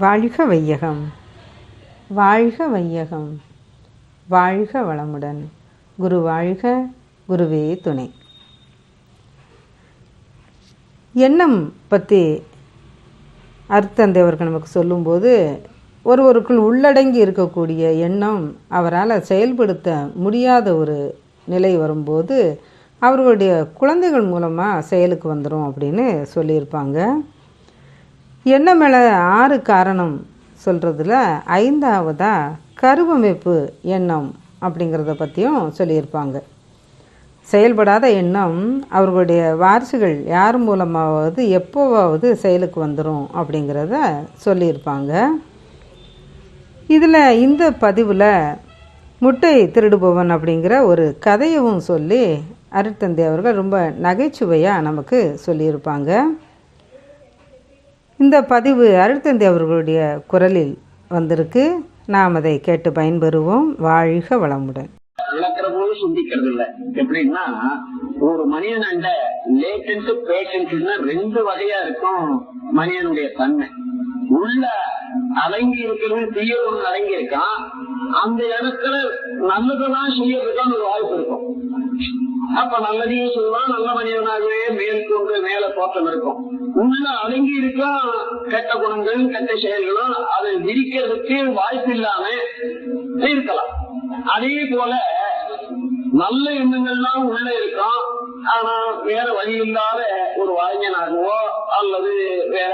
வாழ்க வையகம். வாழ்க வையகம். வாழ்க வளமுடன். குரு வாழ்க குருவே துணை. எண்ணம் பற்றி அருத்தந்தை அவர்கள் நமக்கு சொல்லும்போது ஒருவருக்குள் உள்ளடங்கி இருக்கக்கூடிய எண்ணம் அவரால் செயல்படுத்த முடியாத ஒரு நிலை வரும்போது அவர்களுடைய குழந்தைகள் மூலமாக செயலுக்கு வந்துடும் அப்படின்னு சொல்லியிருப்பாங்க. எண்ணம் மேலே ஆறு காரணம் சொல்கிறதுல ஐந்தாவதாக கருவமைப்பு எண்ணம் அப்படிங்கிறத பற்றியும் சொல்லியிருப்பாங்க. செயல்படாத எண்ணம் அவர்களுடைய வாரிசுகள் யார் மூலமாவது எப்போவாவது செயலுக்கு வந்துடும் அப்படிங்கிறத சொல்லியிருப்பாங்க. இதில் இந்த பதிவில் முட்டை திருடுபவன் அப்படிங்கிற ஒரு கதையவும் சொல்லி அருட்தந்தை அவர்கள் ரொம்ப நகைச்சுவையாக நமக்கு சொல்லியிருப்பாங்க. இந்த பதிவு அருட்தந்தை அவர்களுடைய குரலில் வந்திருக்கு. நாம் அதை கேட்டு பயன்பெறுவோம். வாழ்க வளமுடன். விளக்குற போது சிந்திக்கிறது இல்ல எப்படின்னா ஒரு மனிதன் லேட்டன்ட் பேட்டன்ட்னா ரெண்டு வகையா இருக்கும் மனிதனுடைய தன்மை. உள்ள அடங்கி இருக்கிறது தீய ஒண்ணு அடங்கி இருக்கான். அந்த இடத்துல நல்லதெல்லாம் செய்யறதுக்கான ஒரு வாய்ப்பு இருக்கும். அப்ப நல்லதையும் சொல்லுவான் நல்ல மனிதனாகவே மேற்கொண்டு மேல தோற்றம் இருக்கும். உள்ள அடங்கி இருக்கா கெட்ட குணங்கள் கெட்ட செயல்களும் அதை விரிக்கிறதுக்கு வாய்ப்பு இல்லாம இருக்கலாம். அதே போல நல்ல எண்ணங்கள்லாம் உள்ள இருக்கும் ஆனா வேற வழி இல்லாத ஒரு வாய்ஞனாகவோ அல்லது வேற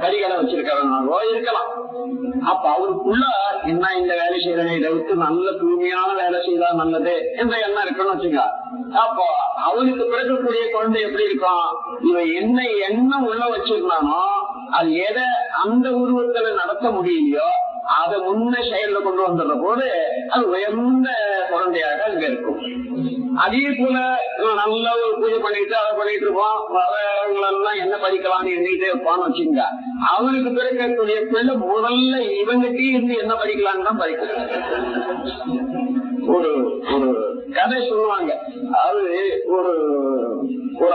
கறிகளை வச்சிருக்கிறவனாகவோ இருக்கலாம். அப்ப அவருக்குள்ள என்ன இந்த வேலை செய்யறதை இதை விட்டு நல்ல தூய்மையான வேலை செய்தா நல்லது என்ற எண்ணம் இருக்குன்னு வச்சுங்க அப்போ அவனுக்கு பிறக்கக்கூடிய குழந்தை எப்படி இருக்கும் இவன் என்ன எண்ணம் உள்ள வச்சிருந்தானோ அது எதை அந்த உருவத்துல நடத்த முடியலையோ அதை முன்ன செயல்ல கொண்டு வந்துடுற போது அது உயர்ந்த குழந்தையாக அங்க இருக்கும். அதே போல நல்ல ஒரு பூஜை பண்ணிட்டு அதை பண்ணிட்டு இருப்போம். வரவங்களெல்லாம் என்ன படிக்கலாம்னு எண்ணிட்டே இருப்பான்னு வச்சுங்க அவனுக்கு பிறக்கக்கூடிய பிள்ளை முதல்ல இவங்கிட்டே இருந்து என்ன படிக்கலாம்னு தான் படிக்கிறாங்க ஒரு ஒரு கதை சொல்லுவாங்க. அது ஒரு ஒரு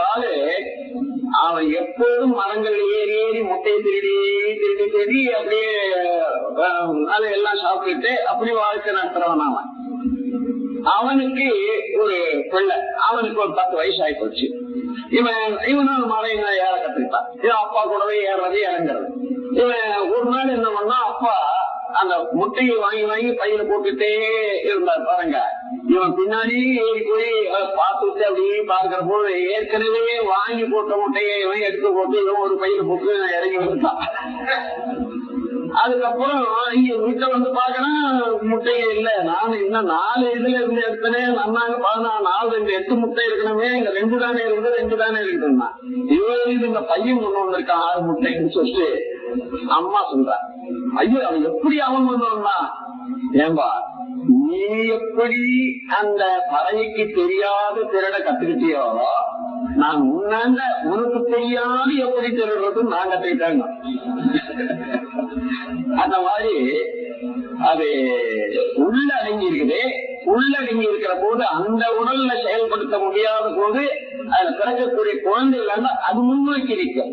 எப்போதும் மரங்கள் ஏறி ஏறி முட்டையை திருடி திருடி திருடி அப்படியே அதை எல்லாம் சாப்பிட்டுட்டு அப்படி வாழ்க்கை நடத்துறவன் அவன். அவனுக்கு ஒரு பிள்ளை. அவனுக்கு ஒரு பத்து வயசு ஆகி போச்சு. இவன் இவனும் மலையில ஏற கத்துக்கிட்டான். இவன் அப்பா கூடவே ஏறது இறங்குறது. இவன் ஒரு நாள் என்ன பண்ணா அப்பா அந்த முட்டையை வாங்கி வாங்கி பையில போட்டுட்டே இருந்தார். பாருங்க. இவன் பின்னாடி ஏறி போய் பார்த்துட்டு அப்படின்னு பாக்குற போது ஏற்கனவே வாங்கி போட்ட முட்டையை இவன் எடுத்து போட்டு இவன் ஒரு பையில போட்டு இறங்கி வந்துட்டான் அதுக்கப்புறம் இங்க வீட்டை வந்து பாக்குறேன் முட்டையே இல்ல. நான் இன்னும் நாலு இதுல இருந்து எடுத்தனே நன்னாங்க பதினாறு நாலு ரெண்டு எட்டு முட்டை இருக்கணுமே இங்க ரெண்டு தானே இருக்குது ரெண்டு தானே இருக்குதுன்னா இவரு இந்த பையன் ஒண்ணு வந்திருக்கான் ஆறு முட்டைன்னு சொல்லிட்டு. அம்மா சொல்ற. ஐயோ அவன் எப்படி அவன் வந்தான் ஏன்பா நீ எப்படி அந்த பறவைக்கு தெரியாத திருட கத்துக்கிட்டியோ நான் முன்னாண்ட உனக்கு தெரியாது எப்படி திருடுறது நான் கத்துக்கிட்டாங்க அந்த மாதிரி அது உள்ள அடங்கி இருக்குது உள்ள அடங்கி இருக்கிற போது அந்த உடல்ல செயல்படுத்த முடியாத போது அதுல பிறக்கக்கூடிய குழந்தைகள் அது முன்னோக்கி நிற்கும்.